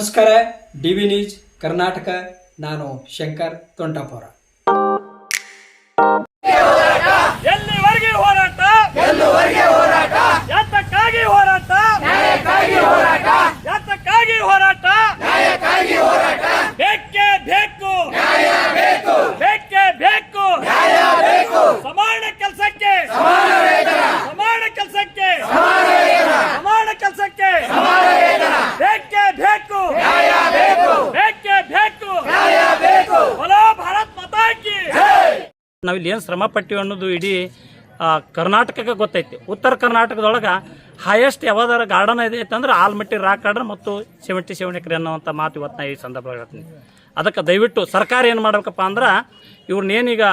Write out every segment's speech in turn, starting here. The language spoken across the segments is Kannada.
ನಮಸ್ಕಾರ ಡಿ ವಿ ನ್ಯೂಸ್ ಕರ್ನಾಟಕ. ನಾನು ಶಂಕರ್ ತೊಂಟಾಪುರ. ಎಲ್ಲಿವರೆಗೆ ಹೋರಾಟ? ಎಲ್ಲಿವರೆಗೆ ಹೋರಾಟ? ಯಾತಕ್ಕಾಗಿ ಹೋರಾಟ? ನ್ಯಾಯಕ್ಕಾಗಿ ಹೋರಾಟ? ಯಾತಕ್ಕಾಗಿ ಹೋರಾಟ? ನ್ಯಾಯಕ್ಕಾಗಿ ಹೋರಾಟ? ಬೇಕೇ ಬೇಕು. ನ್ಯಾಯ ಬೇಕು. ಬೇಕೇ ಬೇಕು. ನ್ಯಾಯ ಬೇಕು. ಸಮಾನ ಕೆಲಸಕ್ಕೆ ಸಮಾನ ವೇತನ ಸಮಾನ ಕೆಲಸಕ್ಕೆ ಸಮಾನ ವೇತನ ಸಮಾನ ಕೆಲಸಕ್ಕೆ ಸಮಾನ ವೇತನ ಬೇಕೇ ಬೇಕು ನ್ಯಾಯ ಬೇಕು ಬೇಕೇ ಬೇಕು ನ್ಯಾಯ ಬೇಕು ಬಲೋ ಭಾರತ್ ಮಾತಾ ಕಿ ನಾವಿಲ್ಲಿ ಏನು ಶ್ರಮ ಪಟ್ಟಿವಿ ಅನ್ನೋದು ಇಡೀ ಕರ್ನಾಟಕಕ್ಕೆ ಗೊತ್ತೈತಿ. ಉತ್ತರ ಕರ್ನಾಟಕದೊಳಗೆ ಹೈಯೆಸ್ಟ್ ಯಾವ್ದಾರ ಗಾರ್ಡನ್ ಇದೆ ಅಂತಂದ್ರೆ ಆಲ್ಮಟ್ಟಿ ರಾಕ್ ಗಾರ್ಡನ್ ಮತ್ತು ಸೆವೆಂಟಿ ಸೆವೆನ್ ಎಕರೆ ಅನ್ನೋವಂಥ ಮಾತು ಇವತ್ತು ನಾ ಈ ಸಂದರ್ಭದಲ್ಲಿ ಹೇಳ್ತೀನಿ. ಅದಕ್ಕೆ ದಯವಿಟ್ಟು ಸರ್ಕಾರ ಏನು ಮಾಡ್ಬೇಕಪ್ಪ ಅಂದ್ರೆ ಇವ್ರನ್ನೇನೀಗ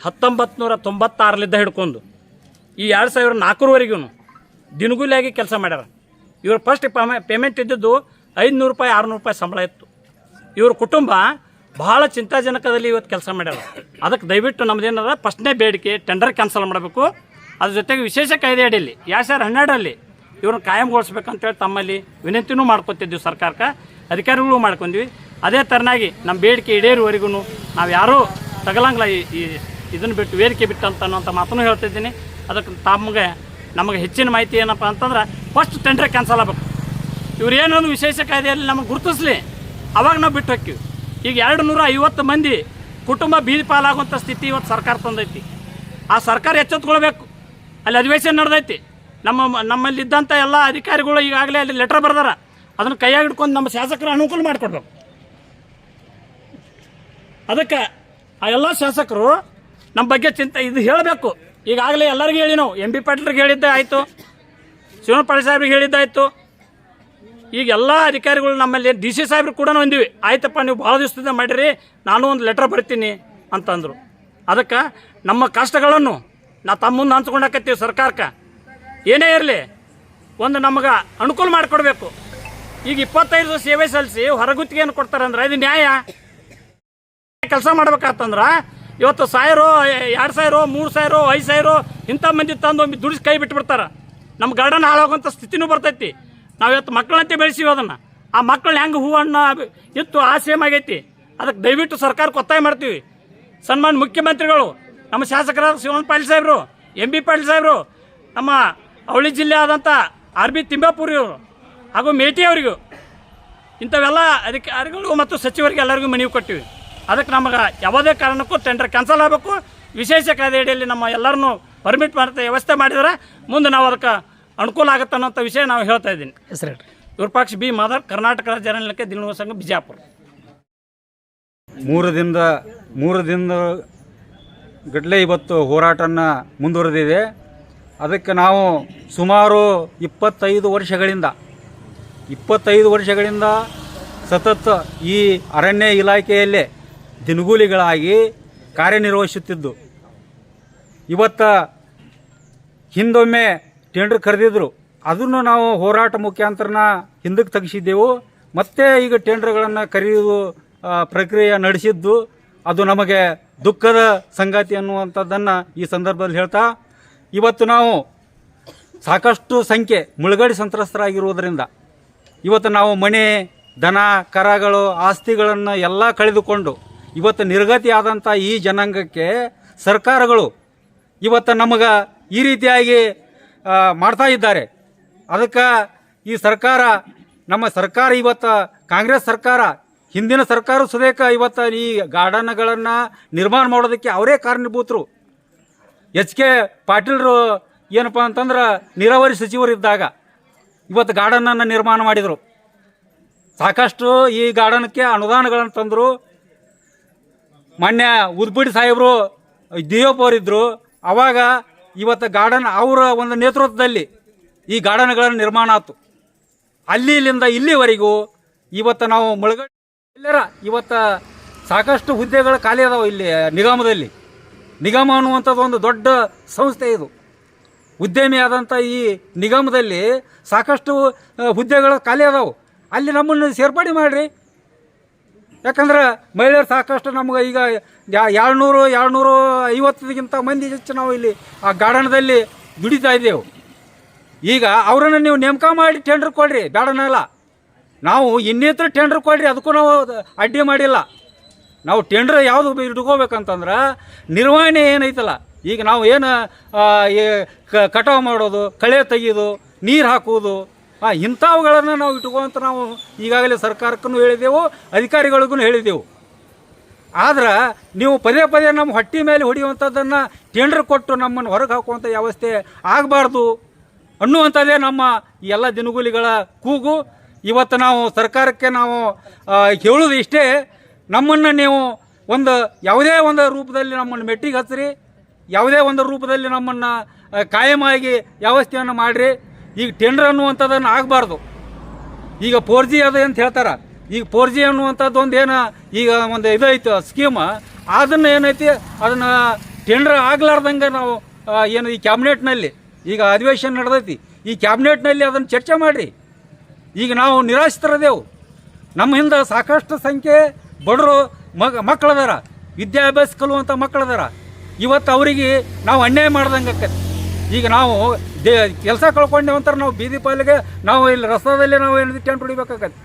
ಹತ್ತೊಂಬತ್ತು ನೂರ ತೊಂಬತ್ತಾರಲಿದ್ದ ಹಿಡ್ಕೊಂಡು ಈ ಎರಡು ಸಾವಿರ ನಾಲ್ಕರವರೆಗೂ ದಿನಗೂಲಿಯಾಗಿ ಕೆಲಸ ಮಾಡ್ಯಾರ. ಇವ್ರ ಫಸ್ಟ್ ಪೇಮೆಂಟ್ ಇದ್ದಿದ್ದು ಐದುನೂರು ರೂಪಾಯಿ, ಆರುನೂರು ರೂಪಾಯಿ ಸಂಬಳ ಇತ್ತು. ಇವ್ರ ಕುಟುಂಬ ಬಹಳ ಚಿಂತಾಜನಕದಲ್ಲಿ ಇವತ್ತು ಕೆಲಸ ಮಾಡ್ಯಾರ. ಅದಕ್ಕೆ ದಯವಿಟ್ಟು ನಮ್ದೇನದ ಫಸ್ಟ್ನೇ ಬೇಡಿಕೆ ಟೆಂಡರ್ ಕ್ಯಾನ್ಸಲ್ ಮಾಡಬೇಕು. ಅದ್ರ ಜೊತೆಗೆ ವಿಶೇಷ ಕಾಯ್ದೆ ಅಡಿಯಲ್ಲಿ, ಎರಡು ಸಾವಿರ ಹನ್ನೆರಡರಲ್ಲಿ ಇವ್ರನ್ನ ಕಾಯಂಗೊಳಿಸ್ಬೇಕಂತೇಳಿ ತಮ್ಮಲ್ಲಿ ವಿನಂತಿನೂ ಮಾಡ್ಕೊತಿದ್ವಿ ಸರ್ಕಾರಕ್ಕೆ ಅಧಿಕಾರಿಗಳು ಮಾಡ್ಕೊಂಡ್ವಿ. ಅದೇ ಥರನಾಗಿ ನಮ್ಮ ಬೇಡಿಕೆ ಈಡೇರುವರೆಗೂ ನಾವು ಯಾರೂ ತಗಲಂಗಿಲ್ಲ ಈ ಈ ಇದನ್ನು ಬಿಟ್ಟು ವೇದಿಕೆ ಬಿಟ್ಟು ಅಂತ ಅನ್ನೋಂಥ ಮಾತನ್ನು ಹೇಳ್ತಿದ್ದೀನಿ ಅದಕ್ಕೆ ತಮಗೆ ನಮಗೆ ಹೆಚ್ಚಿನ ಮಾಹಿತಿ ಏನಪ್ಪ ಅಂತಂದ್ರೆ ಫಸ್ಟ್ ಟೆಂಡರ್ ಕ್ಯಾನ್ಸಲ್ ಆಗಬೇಕು. ಇವ್ರು ಏನೊಂದು ವಿಶೇಷ ಕಾಯ್ದೆಯಲ್ಲಿ ನಮಗೆ ಗುರುತಿಸ್ಲಿ. ಅವಾಗ ನಾವು ಬಿಟ್ಟು ಹೋಕ್ಕಿವಿ. ಈಗ ಎರಡು ನೂರ ಐವತ್ತು ಮಂದಿ ಕುಟುಂಬ ಬೀದಿ ಪಾಲಾಗುವಂಥ ಸ್ಥಿತಿ ಇವತ್ತು ಸರ್ಕಾರ ತಂದೈತಿ. ಆ ಸರ್ಕಾರ ಎಚ್ಚೆತ್ಕೊಳ್ಬೇಕು. ಅಲ್ಲಿ ಅಧಿವೇಶನ ನಡೆದೈತಿ. ನಮ್ಮ ನಮ್ಮಲ್ಲಿದ್ದಂಥ ಎಲ್ಲ ಅಧಿಕಾರಿಗಳು ಈಗಾಗಲೇ ಅಲ್ಲಿ ಲೆಟರ್ ಬರ್ದಾರ. ಅದನ್ನು ಕೈಯಾಗಿ ಹಿಡ್ಕೊಂಡು ನಮ್ಮ ಶಾಸಕರ ಅನುಕೂಲ ಮಾಡಿಕೊಡ್ಬೇಕು. ಅದಕ್ಕೆ ಆ ಎಲ್ಲ ಶಾಸಕರು ನಮ್ಮ ಬಗ್ಗೆ ಚಿಂತೆ, ಇದು ಹೇಳಬೇಕು. ಈಗಾಗಲೇ ಎಲ್ಲರಿಗೂ ಹೇಳಿ ನಾವು. ಎಂ ಬಿ ಪಾಟೀಲ್ರಿಗೆ ಹೇಳಿದ್ದೆ ಆಯಿತು. ಶಿವನ ಪಾಟೀಲ್ ಸಾಹೇಬ್ರಿಗೆ ಹೇಳಿದ್ದಾಯಿತು ಈಗ ಎಲ್ಲ ಅಧಿಕಾರಿಗಳು ನಮ್ಮಲ್ಲಿ ಡಿ ಸಿ ಸಾಹೇಬ್ರು ಕೂಡ ಹೊಂದಿವಿ ಆಯ್ತಪ್ಪ, ನೀವು ಭಾಳ ದಿವಸದಿಂದ ಮಾಡಿರಿ, ನಾನು ಒಂದು ಲೆಟರ್ ಬರ್ತೀನಿ ಅಂತಂದರು. ಅದಕ್ಕೆ ನಮ್ಮ ಕಷ್ಟಗಳನ್ನು ನಾ ತಮ್ಮ ಮುಂದೆ ಹಂಚ್ಕೊಂಡಾಕತ್ತೀವಿ ಸರ್ಕಾರಕ್ಕೆ. ಏನೇ ಇರಲಿ, ಒಂದು ನಮಗೆ ಅನುಕೂಲ ಮಾಡಿಕೊಡ್ಬೇಕು. ಈಗ ಇಪ್ಪತ್ತೈದು ಸೇವೆ ಸಲ್ಲಿಸಿ ಹೊರಗುತ್ತಿಗೆಯನ್ನು ಕೊಡ್ತಾರೆ ಅಂದ್ರೆ ಇದು ನ್ಯಾಯ. ಕೆಲಸ ಮಾಡ್ಬೇಕಾತಂದ್ರೆ ಇವತ್ತು ಸಾವಿರ ಎರಡು ಸಾವಿರ ಮೂರು ಸಾವಿರ ಐದು ಸಾವಿರ ಇಂಥ ಮಂದಿ ತಂದು ಒಮ್ಮೆ ದುಡಿಸಿ ಕೈ ಬಿಟ್ಬಿಡ್ತಾರೆ. ನಮ್ಮ ಗಾರ್ಡನ್ ಹಾಳಾಗುವಂಥ ಸ್ಥಿತಿನೂ ಬರ್ತೈತಿ. ನಾವು ಇವತ್ತು ಮಕ್ಕಳಂತೆ ಬೆಳೆಸಿವಿ ಅದನ್ನು. ಆ ಮಕ್ಕಳು ಹೆಂಗೆ ಹೂವನ್ನು ಇತ್ತು ಆ ಸೇಮ್ ಆಗೈತಿ. ಅದಕ್ಕೆ ದಯವಿಟ್ಟು ಸರ್ಕಾರಕ್ಕೆ ಒತ್ತಾಯ ಮಾಡ್ತೀವಿ. ಸನ್ಮಾನ್ ಮುಖ್ಯಮಂತ್ರಿಗಳು, ನಮ್ಮ ಶಾಸಕರಾದ ಶಿವನ್ ಪಾಟೀಲ್ ಸಾಹೇಬರು, ಎಂ ಬಿ ಪಾಟೀಲ್ ಸಾಹೇಬರು, ನಮ್ಮ ಅವಳಿ ಜಿಲ್ಲೆ ಆದಂಥ ಆರ್ ಬಿ ತಿಮ್ಮಾಪುರಿ ಅವರು ಹಾಗೂ ಮೇಟಿ ಅವರಿಗೂ, ಇಂಥವೆಲ್ಲ ಅಧಿಕಾರಿಗಳು ಮತ್ತು ಸಚಿವರಿಗೆ ಎಲ್ಲರಿಗೂ ಮನವಿ ಕೊಟ್ಟಿವಿ. ಅದಕ್ಕೆ ನಮಗೆ ಯಾವುದೇ ಕಾರಣಕ್ಕೂ ಟೆಂಡರ್ ಕ್ಯಾನ್ಸಲ್ ಆಗಬೇಕು. ವಿಶೇಷ ಕಾಯ್ದೆ ಅಡಿಯಲ್ಲಿ ನಮ್ಮ ಎಲ್ಲರನ್ನೂ ಪರ್ಮಿಟ್ ಮಾಡ್ತಾ ವ್ಯವಸ್ಥೆ ಮಾಡಿದರೆ ಮುಂದೆ ನಾವು ಅದಕ್ಕೆ ಅನುಕೂಲ ಆಗುತ್ತೆ ಅನ್ನೋಂಥ ವಿಷಯ ನಾವು ಹೇಳ್ತಾ ಇದ್ದೀನಿ. ಹೆಸರು ಹೇಳ್ರಿ ವಿರೂಪಾಕ್ಷ ಬಿ ಮಾದರ್ ಕರ್ನಾಟಕ ರಾಜ್ಯ ಅರಣ್ಯಕ್ಕೆ ದಿನ ಸಂಘ ಬಿಜಾಪುರ. ಮೂರು ದಿನದ ಮೂರು ದಿನದ ಗಟ್ಟಲೆ ಇವತ್ತು ಹೋರಾಟನ ಮುಂದುವರೆದಿದೆ. ಅದಕ್ಕೆ ನಾವು ಸುಮಾರು ಇಪ್ಪತ್ತೈದು ವರ್ಷಗಳಿಂದ ಇಪ್ಪತ್ತೈದು ವರ್ಷಗಳಿಂದ ಸತತ ಈ ಅರಣ್ಯ ಇಲಾಖೆಯಲ್ಲೇ ದಿನಗೂಲಿಗಳಾಗಿ ಕಾರ್ಯನಿರ್ವಹಿಸುತ್ತಿದ್ದು. ಇವತ್ತ ಹಿಂದೊಮ್ಮೆ ಟೆಂಡರ್ ಕರೆದಿದ್ರು. ಅದನ್ನು ನಾವು ಹೋರಾಟ ಮುಖಾಂತರನ ಹಿಂದಕ್ಕೆ ತೆಗೆಸಿದ್ದೆವು. ಮತ್ತೆ ಈಗ ಟೆಂಡರ್ಗಳನ್ನು ಕರೆಯುವುದು ಪ್ರಕ್ರಿಯೆ ನಡೆಸಿದ್ದು, ಅದು ನಮಗೆ ದುಃಖದ ಸಂಗತಿ ಅನ್ನುವಂಥದ್ದನ್ನು ಈ ಸಂದರ್ಭದಲ್ಲಿ ಹೇಳ್ತಾ, ಇವತ್ತು ನಾವು ಸಾಕಷ್ಟು ಸಂಖ್ಯೆ ಮುಳುಗಡೆ ಸಂತ್ರಸ್ತರಾಗಿರುವುದರಿಂದ, ಇವತ್ತು ನಾವು ಮನೆ, ದನ, ಕರಗಳು, ಆಸ್ತಿಗಳನ್ನು ಎಲ್ಲ ಕಳೆದುಕೊಂಡು, ಇವತ್ತು ನಿರ್ಗತಿ ಆದಂಥ ಈ ಜನಾಂಗಕ್ಕೆ ಸರ್ಕಾರಗಳು, ಇವತ್ತು ನಮಗೆ ಈ ರೀತಿಯಾಗಿ ಮಾಡ್ತಾ ಇದ್ದಾರೆ. ಅದಕ್ಕೆ ಈ ಸರ್ಕಾರ, ನಮ್ಮ ಸರ್ಕಾರ ಇವತ್ತು, ಕಾಂಗ್ರೆಸ್ ಸರ್ಕಾರ, ಹಿಂದಿನ ಸರ್ಕಾರ ಸುದೇಕ ಇವತ್ತು ಈ ಗಾರ್ಡನ್ಗಳನ್ನು ನಿರ್ಮಾಣ ಮಾಡೋದಕ್ಕೆ ಅವರೇ ಕಾರಣೀಭೂತರು. ಎಚ್ ಕೆ ಪಾಟೀಲ್ರು ಏನಪ್ಪ ಅಂತಂದ್ರೆ ನೀರಾವರಿ ಸಚಿವರಿದ್ದಾಗ ಇವತ್ತು ಗಾರ್ಡನನ್ನು ನಿರ್ಮಾಣ ಮಾಡಿದರು. ಸಾಕಷ್ಟು ಈ ಗಾರ್ಡನ್ಗೆ ಅನುದಾನಗಳನ್ನು ತಂದರು. ಮೊನ್ನೆ ಉದ್ಬಿಡಿ ಸಾಹೇಬರು ದಿಯೋಪ್ ಅವರಿದ್ದರು ಅವಾಗ ಇವತ್ತು ಗಾರ್ಡನ್ ಅವರ ಒಂದು ನೇತೃತ್ವದಲ್ಲಿ ಈ ಗಾರ್ಡನ್ಗಳ ನಿರ್ಮಾಣ ಆಯ್ತು. ಅಲ್ಲಿಲಿಂದ ಇಲ್ಲಿವರೆಗೂ ಇವತ್ತು ನಾವು ಮುಳುಗಡೆ ಎಲ್ಲರ ಇವತ್ತು ಸಾಕಷ್ಟು ಹುದ್ದೆಗಳು ಖಾಲಿ ಅದಾವೆ ಇಲ್ಲಿ ನಿಗಮದಲ್ಲಿ. ನಿಗಮ ಅನ್ನುವಂಥದ್ದು ಒಂದು ದೊಡ್ಡ ಸಂಸ್ಥೆ ಇದು. ಉದ್ಯಮಿ ಆದಂಥ ಈ ನಿಗಮದಲ್ಲಿ ಸಾಕಷ್ಟು ಹುದ್ದೆಗಳು ಖಾಲಿ ಅದಾವೆ. ಅಲ್ಲಿ ನಮ್ಮನ್ನು ಸೇರ್ಪಡೆ ಮಾಡಿರಿ. ಯಾಕಂದ್ರೆ ಮಹಿಳೆಯರು ಸಾಕಷ್ಟು ನಮ್ಗೆ ಈಗ ಏಳ್ನೂರು ಏಳ್ನೂರು ಐವತ್ತಕ್ಕಿಂತ ಮಂದಿ ಹೆಚ್ಚು ನಾವು ಇಲ್ಲಿ ಆ ಗಾರ್ಡನ್ದಲ್ಲಿ ದುಡಿತಾ ಇದ್ದೇವೆ. ಈಗ ಅವರನ್ನು ನೀವು ನೇಮಕ ಮಾಡಿ ಟೆಂಡರ್ ಕೊಡ್ರಿ ಬೇಡನಲ್ಲ ನಾವು ಇನ್ನಿತರ ಟೆಂಡರ್ ಕೊಡ್ರಿ, ಅದಕ್ಕೂ ನಾವು ಅಡ್ಡಿ ಮಾಡಿಲ್ಲ. ನಾವು ಟೆಂಡರ್ ಯಾವುದು ಇಟ್ಕೋಬೇಕಂತಂದ್ರೆ ನಿರ್ವಹಣೆ ಏನೈತಲ್ಲ, ಈಗ ನಾವು ಏನು ಕಟಾವು ಮಾಡೋದು, ಕಳೆ ತೆಗೆಯೋದು, ನೀರು ಹಾಕುವುದು ಆ, ಇಂಥವುಗಳನ್ನು ನಾವು ಇಟ್ಕೊಂತ ನಾವು ಈಗಾಗಲೇ ಸರ್ಕಾರಕ್ಕೂ ಹೇಳಿದೆವು ಅಧಿಕಾರಿಗಳಿಗೂ ಹೇಳಿದೆವು. ಆದ್ರೆ ನೀವು ಪದೇ ಪದೇ ನಮ್ಮ ಹೊಟ್ಟೆ ಮೇಲೆ ಹೊಡೆಯುವಂಥದ್ದನ್ನು ಟೆಂಡರ್ ಕೊಟ್ಟು ನಮ್ಮನ್ನು ಹೊರಗೆ ಹಾಕುವಂಥ ವ್ಯವಸ್ಥೆ ಆಗಬಾರ್ದು ಅನ್ನುವಂಥದ್ದೇ ನಮ್ಮ ಎಲ್ಲ ದಿನಗೂಲಿಗಳ ಕೂಗು. ಇವತ್ತು ನಾವು ಸರ್ಕಾರಕ್ಕೆ ನಾವು ಹೇಳೋದು ಇಷ್ಟೇ ನಮ್ಮನ್ನು ನೀವು ಒಂದು ಯಾವುದೇ ಒಂದು ರೂಪದಲ್ಲಿ ನಮ್ಮನ್ನು ಮೆಟ್ಟಿಗೆ ಹಚ್ಚಿರಿ ಯಾವುದೇ ಒಂದು ರೂಪದಲ್ಲಿ ನಮ್ಮನ್ನು ಕಾಯಮಾಗಿ ವ್ಯವಸ್ಥೆಯನ್ನು ಮಾಡಿರಿ. ಈಗ ಟೆಂಡರ್ ಅನ್ನುವಂಥದ್ದನ್ನು ಆಗಬಾರ್ದು. ಈಗ ಫೋರ್ ಜಿ ಅದು ಅಂತ ಹೇಳ್ತಾರೆ. ಈಗ ಫೋರ್ ಜಿ ಅನ್ನುವಂಥದ್ದು ಒಂದು ಏನು, ಈಗ ಒಂದು ಇದೈತೆ ಸ್ಕೀಮ ಅದನ್ನು ಏನೈತಿ, ಅದನ್ನು ಟೆಂಡರ್ ಆಗಲಾರ್ದಂಗೆ ನಾವು ಏನು ಈ ಕ್ಯಾಬಿನೆಟ್ನಲ್ಲಿ ಈಗ ಅಧಿವೇಶನ ನಡೆದೈತಿ. ಈ ಕ್ಯಾಬಿನೆಟ್ನಲ್ಲಿ ಅದನ್ನು ಚರ್ಚೆ ಮಾಡಿರಿ. ಈಗ ನಾವು ನಿರಾಶ್ರಿತರದೇವು. ನಮ್ಮ ಹಿಂದೆ ಸಾಕಷ್ಟು ಸಂಖ್ಯೆ ಬಡರು ಮಗ, ಮಕ್ಕಳದಾರ. ವಿದ್ಯಾಭ್ಯಾಸ ಕಲುವಂಥ ಮಕ್ಕಳದಾರ. ಇವತ್ತು ಅವರಿಗೆ ನಾವು ಅನ್ಯಾಯ ಮಾಡ್ದಂಗೆ ಆಕ್ಕೈತಿ ಈಗ ನಾವು ದೇ ಕೆಲಸ ಕಳ್ಕೊಂಡೇವಂತಾರೆ ನಾವು ಬೀದಿ ಪಾಲಿಗೆ ನಾವು ಇಲ್ಲಿ ರಸ್ತಾದಲ್ಲಿ ನಾವು ಏನು ಟೆಂಟ್ ಹೊಡಿಬೇಕಾಗತ್ತೆ.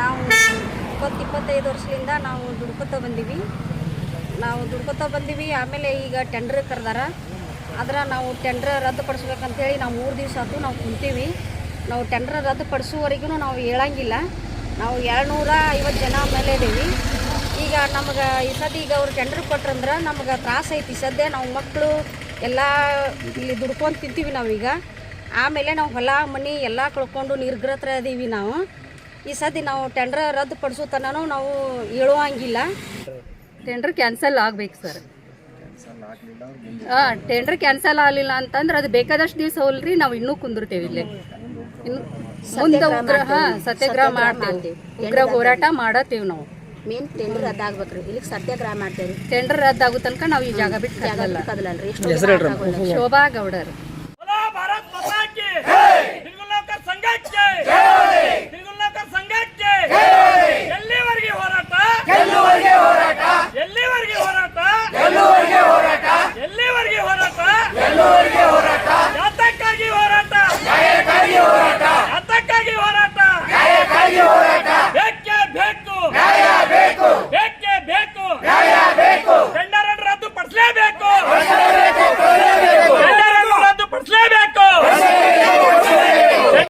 ನಾವು ಇಪ್ಪತ್ತು ಇಪ್ಪತ್ತೈದು ವರ್ಷದಿಂದ ನಾವು ದುಡ್ಕೋತಾ ಬಂದೀವಿ. ನಾವು ದುಡ್ಕೋತಾ ಬಂದೀವಿ, ಆಮೇಲೆ ಈಗ ಟೆಂಡ್ರ್ ಕರೆದಾರ. ಆದ್ರೆ ನಾವು ಟೆಂಡ್ರ್ ರದ್ದುಪಡಿಸ್ಬೇಕಂತೇಳಿ ನಾವು ಮೂರು ದಿವಸ ಆಯ್ತು ನಾವು ಕುಂತೀವಿ. ನಾವು ಟೆಂಡ್ರ್ ರದ್ದುಪಡಿಸುವವರೆಗೂ ನಾವು ಹೇಳಂಗಿಲ್ಲ. ನಾವು ಎರಡುನೂರ ಐವತ್ತು ಜನ ಮೇಲೆ ಇದ್ದೀವಿ ಈಗ ನಮಗೆ ಈ ಸತಿ ಈಗ ಅವ್ರು ಟೆಂಡ್ರ್ ಕೊಟ್ರಂದ್ರೆ ನಮ್ಗೆ ತ್ರಾಸ ಐತಿ. ಸದ್ಯ ನಾವು ಮಕ್ಕಳು ಎಲ್ಲ ಇಲ್ಲಿ ದುಡ್ಕೊಂಡು ತಿಂತೀವಿ ನಾವೀಗ. ಆಮೇಲೆ ನಾವು ಹೊಲ ಮನೆ ಎಲ್ಲ ಕಳ್ಕೊಂಡು ನಿರ್ಗ್ರತ್ರ ಅದೀವಿ ನಾವು. ಈ ಸದಿ ನಾವು ಟೆಂಡರ್ ರದ್ದುಪಡಿಸೋ ತನೂ ನಾವು ಹೇಳುವಂಗಿಲ್ಲ. ಟೆಂಡರ್ ಕ್ಯಾನ್ಸಲ್ ಆಗ್ಬೇಕು ಸರ್ ಹಾಂ ಟೆಂಡರ್ ಕ್ಯಾನ್ಸಲ್ ಆಗಲಿಲ್ಲ ಅಂತಂದ್ರೆ ಅದು ಬೇಕಾದಷ್ಟು ದಿವಸ ಹೋಲ್ರಿ ನಾವು ಇನ್ನೂ ಕುಂದಿರ್ತೇವೆ ಇಲ್ಲಿ. ಇನ್ನು ಮುಂದೆ ಉಗ್ರ ಹಾಂ ಸತ್ಯಾಗ್ರಹ ಮಾಡ್ತೇವೆ. ಉಗ್ರ ಹೋರಾಟ ಮಾಡತ್ತೇವೆ ನಾವು. ಮೇನ್ ಟೆಂಡರ್ ರದ್ದಾಗ್ಬೇಕ್ರಿ ಇಲ್ಲಿಗೆ ಸತ್ಯಾಗ್ರಹ ಮಾಡ್ತೇವ್ರಿ. ಟೆಂಡರ್ ರದ್ದಾಗೋ ತನಕ ನಾವು ಈ ಜಾಗ ಬಿಟ್ಟು ಕದಲಲ್ಲ ಕದಲಲ್ರಿ ಎಷ್ಟು ಶೋಭಾ ಗೌಡರ್.